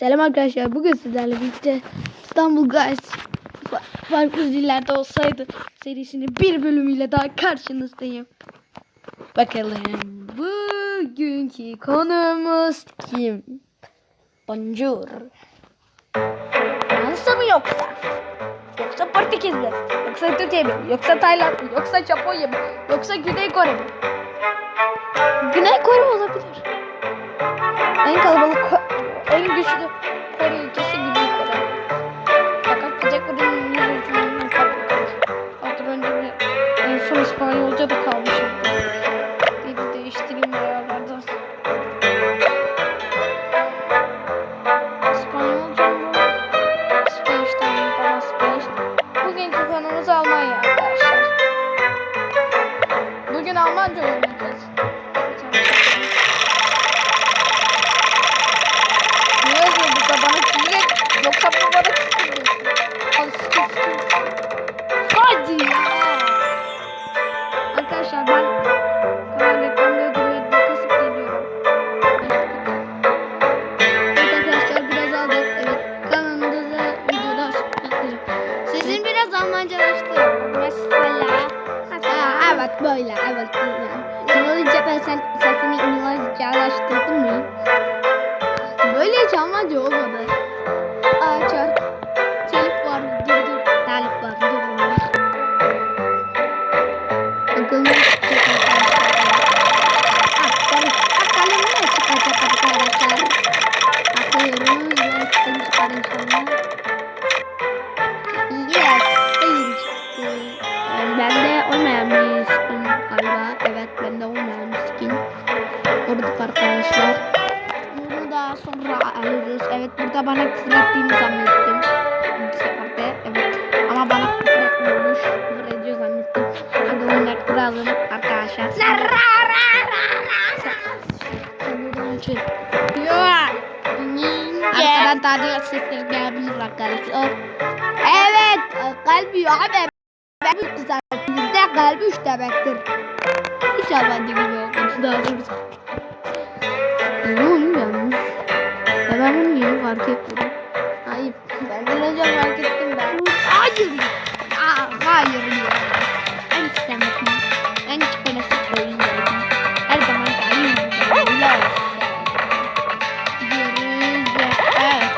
Selam arkadaşlar. Bugün sizlerle birlikte İstanbul Guys fa- farklı dillerde olsaydı serisinin bir bölümüyle daha karşınızdayım. Bakalım bugünkü konumuz kim? Bonjour. Fransa mı yoksa? Yoksa Portekiz mi? Yoksa Türkiye mi? Yoksa Tayland mı? Yoksa Japonya mı? Yoksa Güney Kore mi? Güney Kore olabilir. En güçlü Kore ülkesi Güney Kore. Fakat Kuzey Kore'nin yüzünden fabrikalar. Hatta önce bir en son İspanyolca da kalmışım. Dili değiştireyim ayarlarda. İspanyolca mı? Space'den mi falan Space. Bugünkü konumuz Almanya arkadaşlar. Bugün Almanca oynayacağız. Evet böyle evet böyle. İngilizce ben sen sesini İngilizcelaştırdın mı? Böyle hiç olmadı. Aa bende olmayan bir skin galiba. Evet bende olmayan bir skin. Gördük arkadaşlar. Bunu da sonra alırız. Evet burada bana küfür ettiğini zannettim. Bu seferde evet. Ama bana küfür etmiyormuş. Küfür ediyor zannettim. Hadi oyunlar kuralım arkadaşlar. İçin. Arkadan tadilat sesleri gelebilir arkadaşlar. Evet. Kalbi abi. Ben bir kalbi üç demektir. İnşallah de gibi olması daha doğrusu. Ne oğlum yanlış. Ya ben bunu yeni fark etmedim. Hayır. Ben de önce fark ettim ben. Hayır. Aa, hayır ya. Ben istemedim. Ben çikolata koyuyorum. Her zaman kalayım. Gidiyoruz. Evet.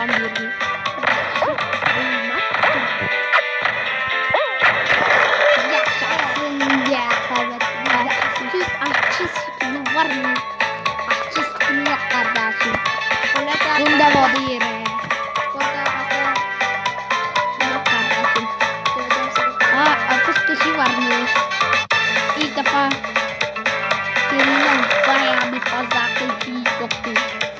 Falan sütünü var mı? Sütünü yok kardeşim. Bunda modu